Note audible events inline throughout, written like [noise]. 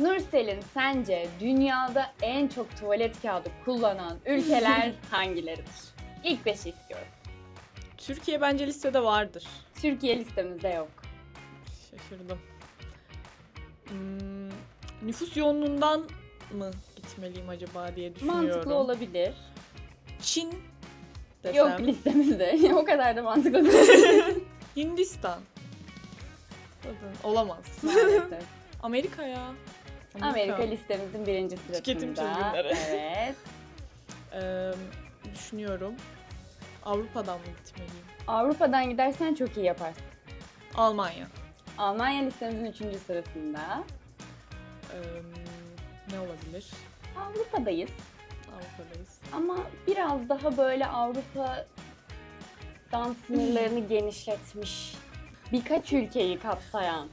Nursel'in sence dünyada en çok tuvalet kağıdı kullanan ülkeler [laughs] hangileridir? İlk beşi istiyorum. Türkiye bence listede vardır. Türkiye listemizde yok. Şaşırdım. Hmm, nüfus yoğunluğundan mı gitmeliyim acaba diye düşünüyorum. Mantıklı olabilir. Çin desem. Yok listemizde. [laughs] o kadar da mantıklı değil. Hindistan. Olamaz. maalesef. Amerika ya. Amerika listemizin birinci sırasında. Tüketim çılgınları. Evet. [laughs] Ee, düşünüyorum. Avrupa'dan mı gitmeliyim? Avrupa'dan gidersen çok iyi yaparsın. Almanya. Almanya listemizin üçüncü sırasında. Ee, ne olabilir? Avrupa'dayız. Avrupa'dayız. Ama biraz daha böyle Avrupa'dan sınırlarını [clears throat] genişletmiş birkaç ülkeyi kapsayan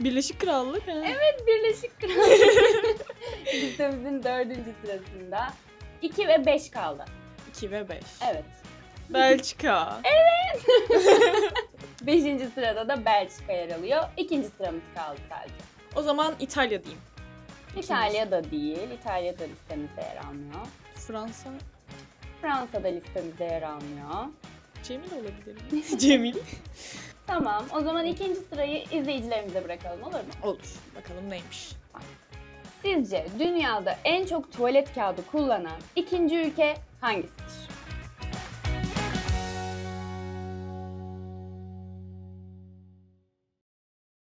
Birleşik Krallık. he. Evet Birleşik Krallık listemizin [laughs] dördüncü sırasında 2 ve 5 kaldı. 2 ve 5. Evet. Belçika. [laughs] [laughs] Beşinci sırada da Belçika yer alıyor. İkinci sıramız kaldı sadece. O zaman İtalya diyeyim. İtalya da değil. İtalya da listemizde yer almıyor. Fransa. Fransa da listemizde yer almıyor. Cemil olabilir mi? Cemil. Tamam. O zaman ikinci sırayı izleyicilerimize bırakalım olur mu? Olur. Bakalım neymiş. Sizce dünyada en çok tuvalet kağıdı kullanan ikinci ülke hangisidir?